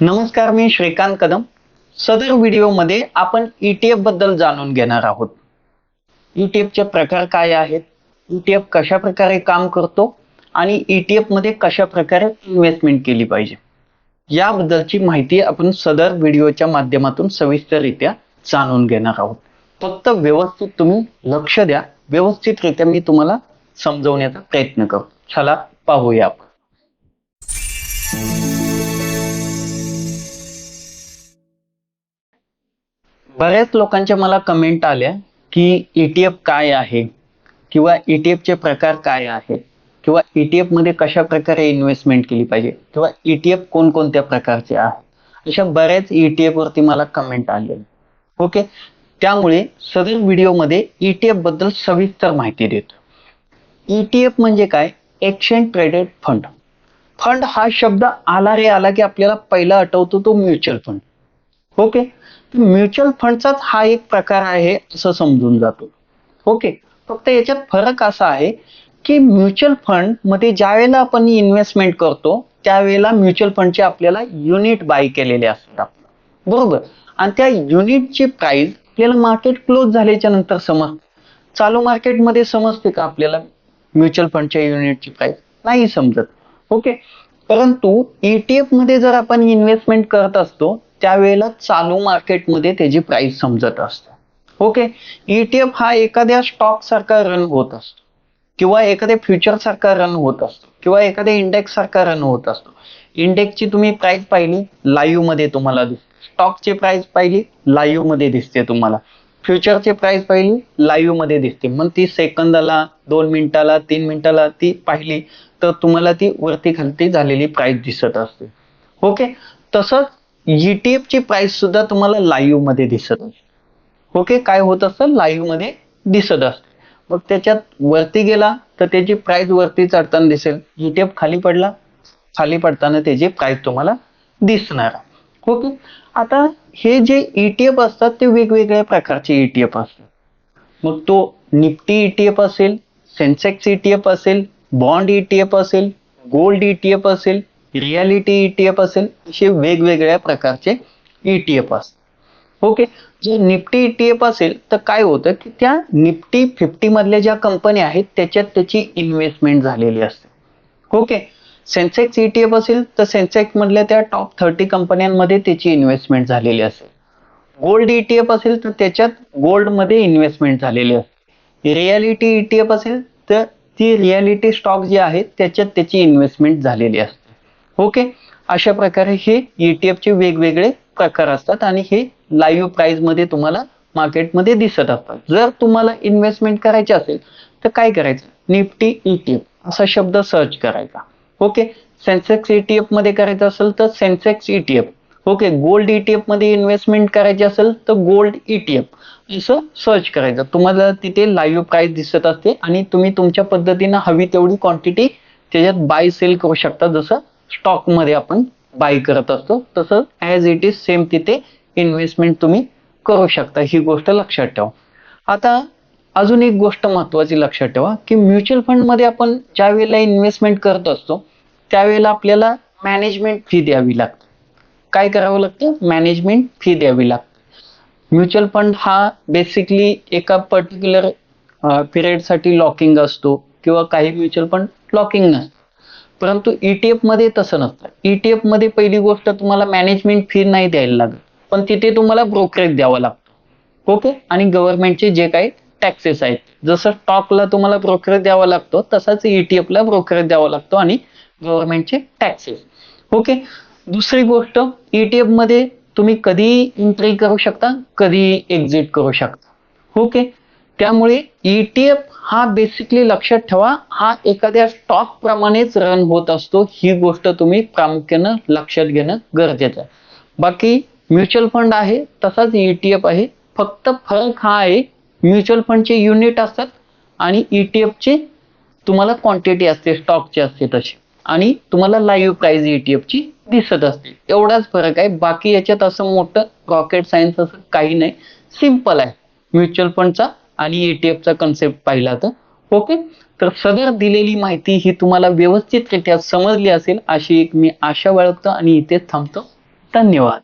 नमस्कार मी श्रीकांत कदम. सदर व्हिडिओमध्ये आपण ETF बद्दल जाणून घेणार आहोत. ETF चे प्रकार काय आहेत? ETF कशा प्रकारे काम करतो? आणि ETF मध्ये कशा प्रकारे इन्व्हेस्टमेंट केली पाहिजे? याबद्दलची माहिती आपण सदर व्हिडिओच्या माध्यमातून सविस्तररित्या जाणून घेणार आहोत. फक्त व्यवस्थित तुम्ही लक्ष द्या. व्यवस्थितरित्या मी तुम्हाला समजवण्याचा प्रयत्न करू. चला पाहूया आपण. बऱ्याच लोकांच्या मला कमेंट आल्या की ईटीएफ काय आहे? किंवा ईटीएफचे चे प्रकार काय आहेत? किंवा ईटीएफमध्ये कशा प्रकारे इन्व्हेस्टमेंट केली पाहिजे? किंवा ईटीएफ कोणकोणत्या प्रकारचे आहेत? अशा बऱ्याच ईटीएफ वरती मला कमेंट आले. ओके त्यामुळे सदर व्हिडिओमध्ये ईटीएफबद्दल सविस्तर माहिती देतो. ईटीएफ म्हणजे काय? एक्सचेंज ट्रेडेड फंड फंड हा शब्द आला रे आला की आपल्याला पहिला आठवतो तो म्युच्युअल फंड ओके? म्युच्युअल फंडचाच हा एक प्रकार आहे असं समजून जातो. ओके? फक्त याच्यात फरक असा आहे की म्युच्युअल फंडमध्ये ज्या वेळेला आपण इन्व्हेस्टमेंट करतो त्यावेळेला म्युच्युअल फंडचे आपल्याला युनिट बाय केलेले असतात. बरोबर? आणि त्या युनिटची प्राइस आपल्याला मार्केट क्लोज झाल्याच्यानंतर समज चालू मार्केटमध्ये समजते का आपल्याला म्युच्युअल फंडच्या युनिटची प्राइस नाही समजत. ओके? परंतु ईटीएफमध्ये जर आपण इन्व्हेस्टमेंट करत असतो त्यावेळेला चालू मार्केटमध्ये त्याची प्राइस समजत असते. ओके ईटीएफ हा एखाद्या स्टॉक सारखा रन होत असतो. किंवा एखाद्या फ्युचर सारखा रन होत असतो. किंवा एखाद्या इंडेक्स सारखा रन होत असतो. इंडेक्सची तुम्ही प्राइस पाहिली लाईव्हमध्ये तुम्हाला दिसते स्टॉकची प्राइस पाहिली लाईव्हमध्ये दिसते तुम्हाला. फ्युचरची प्राइस पाहिली लाईव्हमध्ये दिसते. मग ती सेकंदाला दोन मिनिटाला तीन मिनिटाला ती पाहिली तर तुम्हाला ती वरती खालती झालेली प्राइस दिसत असते. ओके तसंच ईटीएफची ची प्राइस सुद्धा तुम्हाला लाईव्हमध्ये दिसत असते. ओके काय होत असतं? लाईव्हमध्ये दिसत असते. मग त्याच्यात वरती गेला तर त्याची प्राइस वरती चढताना दिसेल. ईटीएफ खाली पडला. खाली पडताना त्याची प्राइस तुम्हाला दिसणार. ओके आता हे जे ईटीएफ असतात ते वेगवेगळ्या प्रकारचे ईटीएफ असतात. मग तो निफ्टी ईटीएफ असेल सेन्सेक्स ईटीएफ असेल बॉन्ड ईटीएफ असेल गोल्ड ईटीएफ असेल रियालिटी ईटीएफ असेल असे वेगवेगळ्या प्रकारचे ईटीएफ असतात. ओके जर निफ्टी ईटीएफ असेल तर काय होतं की त्या निफ्टी फिफ्टी मधल्या ज्या कंपन्या आहेत त्याच्यात त्याची इन्व्हेस्टमेंट झालेली असते. ओके सेन्सेक्स ईटीएफ असेल तर सेन्सेक्स मधल्या त्या टॉप थर्टी कंपन्यांमध्ये त्याची इन्व्हेस्टमेंट झालेली असेल गोल्ड ईटीएफ असेल तर त्याच्यात गोल्डमध्ये इन्व्हेस्टमेंट झालेली असते. रियालिटी ईटीएफ असेल तर ती रियालिटी स्टॉक जे आहेत त्याच्यात त्याची इन्व्हेस्टमेंट झालेली असते. ओके? अशा प्रकारे हे ईटीएफचे चे वेगवेगळे प्रकार असतात आणि हे लाईव्ह प्राइसमध्ये तुम्हाला मार्केटमध्ये दिसत असतात. जर तुम्हाला इन्व्हेस्टमेंट करायची असेल तर काय करायचं? निफ्टी ईटीएफ असा शब्द सर्च करायचा. ओके? सेन्सेक्स ईटीएफमध्ये करायचं असेल तर सेन्सेक्स ईटीएफ ओके? गोल्ड ईटीएफमध्ये इन्व्हेस्टमेंट करायची असेल तर गोल्ड ईटीएफ असं सर्च करायचं. तुम्हाला तिथे लाईव्ह प्राइस दिसत असते आणि तुम्ही तुमच्या पद्धतीनं हवी तेवढी क्वांटिटी त्याच्यात बाय सेल करू शकता. जसं स्टॉकमध्ये आपण बाय करत असतो. तसं ऍज इट इज सेम तिथे इन्व्हेस्टमेंट तुम्ही करू शकता. ही गोष्ट लक्षात ठेवा. आता अजून एक गोष्ट महत्वाची लक्षात ठेवा की म्युच्युअल फंडमध्ये आपण ज्या वेळेला इन्व्हेस्टमेंट करत असतो त्यावेळेला आपल्याला मॅनेजमेंट फी द्यावी लागते. काय करावं लागतं? मॅनेजमेंट फी द्यावी लागते. म्युच्युअल फंड हा बेसिकली एका पर्टिक्युलर पिरियडसाठी लॉकिंग असतो किंवा काही म्युच्युअल फंड लॉकिंग नसतं. परंतु ईटीएफमध्ये मध्ये तसं नसतं. ईटीएफमध्ये मध्ये पहिली गोष्ट तुम्हाला मॅनेजमेंट फी नाही द्यायला लागत. पण तिथे तुम्हाला ब्रोकरेज द्यावा लागतो. ओके आणि गव्हर्नमेंटचे जे काही टॅक्सेस आहेत. जसं स्टॉकला तुम्हाला ब्रोकरेज द्यावा लागतो तसाच ईटीएफला ला ब्रोकरेज द्यावा लागतो आणि गव्हर्नमेंटचे टॅक्सेस ओके दुसरी गोष्ट ईटीएफमध्ये तुम्ही कधी एंट्री करू शकता कधी एक्झिट करू शकता. ओके त्यामुळे ईटीएफ हा बेसिकली लक्षात ठेवा हा एखाद्या स्टॉक प्रमाणेच रन होत असतो. ही गोष्ट तुम्ही प्रामुख्यानं लक्षात घेणं गरजेचं आहे. बाकी म्युच्युअल फंड आहे तसाच ईटीएफ आहे. फक्त फरक हा आहे म्युच्युअल फंडचे युनिट असतात आणि ईटीएफचे तुम्हाला क्वांटिटी असते स्टॉकची असते तशी आणि तुम्हाला लाईव्ह प्राइस ईटीएफची ची दिसत असते. एवढाच फरक आहे. बाकी याच्यात असं मोठं रॉकेट सायन्स असं काही नाही. सिंपल आहे. म्युच्युअल फंडचा आणि ETF चा कन्सेप्ट पाहिला तर ओके तर सदर दिलेली माहिती ही तुम्हाला व्यवस्थितरित्या समजली असेल अशी एक मी आशा बाळगतो आणि इथेच थांबतो. धन्यवाद.